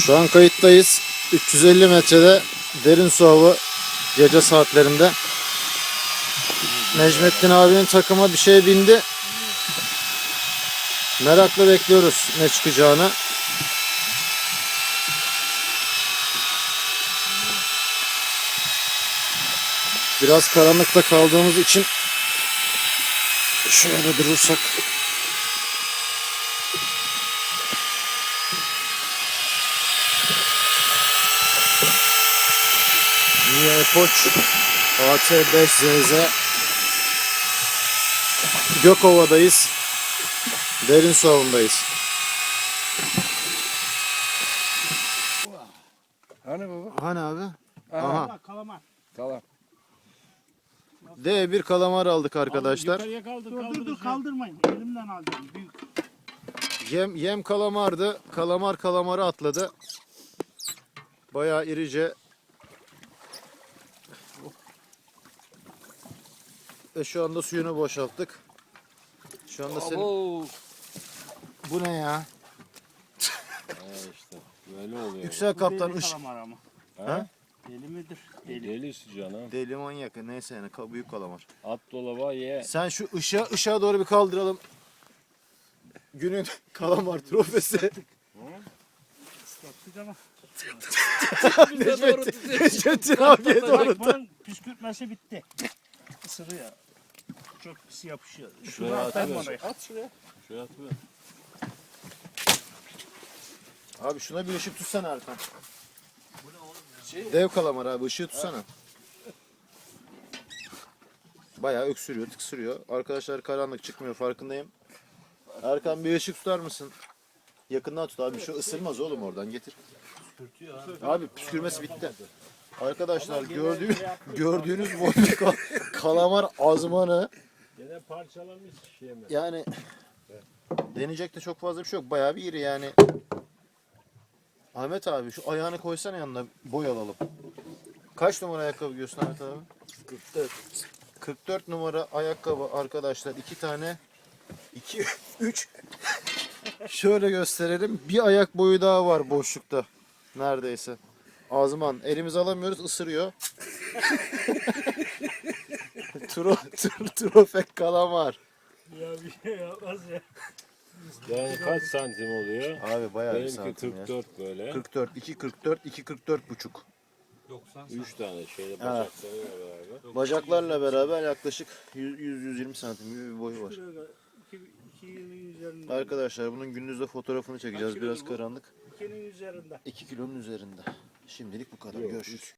Şu an kayıttayız. 350 metrede derin su avı gece saatlerinde. Necmettin abinin takıma bir şey bindi. Merakla bekliyoruz ne çıkacağını. Biraz karanlıkta kaldığımız için şöyle durursak Niye Poç AT5ZZ Gökova'dayız. Derin su avındayız. Hani baba? Hani abi? Aha. Kalamar. Tamam. D1 kalamar aldık arkadaşlar. Yukarıya kaldır, dur, dur, dur kaldırmayın. Elimden alacağım. Büyük. Yem yem kalamardı. Kalamar kalamarı atladı. Bayağı irice. Ve şu anda suyunu boşalttık. Şu anda senin... Abo. Bu ne ya? Ha işte böyle oluyor. Yüksel kaptan ış. kalamar ama. Ha? Deli midir? Deli. Delisi canım. Deli manyak. Neyse yani ka- büyük kalamar. At dolaba ye. Sen şu ışığa, ışığa doğru bir kaldıralım. Günün kalamar trofesi. Islattık ama. Necmettin abiye doğru. Bunun püskürtmesi bitti. Isırıyor. Çok pis yapışıyor. Şuraya atayım atıyor. oraya. At şuraya. Şuraya at be. Abi şuna bir ışık tutsana Erkan. Dev kalamar abi ışığı tutsana. Bayağı öksürüyor, tıksırıyor. Arkadaşlar karanlık çıkmıyor farkındayım. Erkan bir ışık tutar mısın? Yakından tut abi şu ısırmaz oğlum oradan getir. Abi püskürmesi bitti. Arkadaşlar gördüğünüz gördüğünüz bu kal- kalamar azmanı Gene parçalamış şişemi. yani deneyecek de çok fazla bir şey yok. Bayağı bir iri yani. Ahmet abi şu ayağını koysana yanına boy alalım. Kaç numara ayakkabı giyiyorsun Ahmet abi? 44. 44 numara ayakkabı arkadaşlar. iki tane. 2 3 Şöyle gösterelim. Bir ayak boyu daha var boşlukta. Neredeyse. Azman. Elimiz alamıyoruz ısırıyor. Tro, tro, trofek kalamar. Ya bir şey yapmaz ya. Yani kaç santim oluyor? Abi bayağı bir Benimki santim ya. 44 böyle. 44, 2 44, 2 44 buçuk. 3 tane şeyle bacaklarıyla beraber. Bacaklarla beraber yaklaşık 100 120 santim gibi bir boyu var. Üzerinde. Arkadaşlar bunun gündüzde fotoğrafını çekeceğiz. Biraz karanlık. İkinin üzerinde. 2 kilonun üzerinde. Şimdilik bu kadar. Görüşürüz.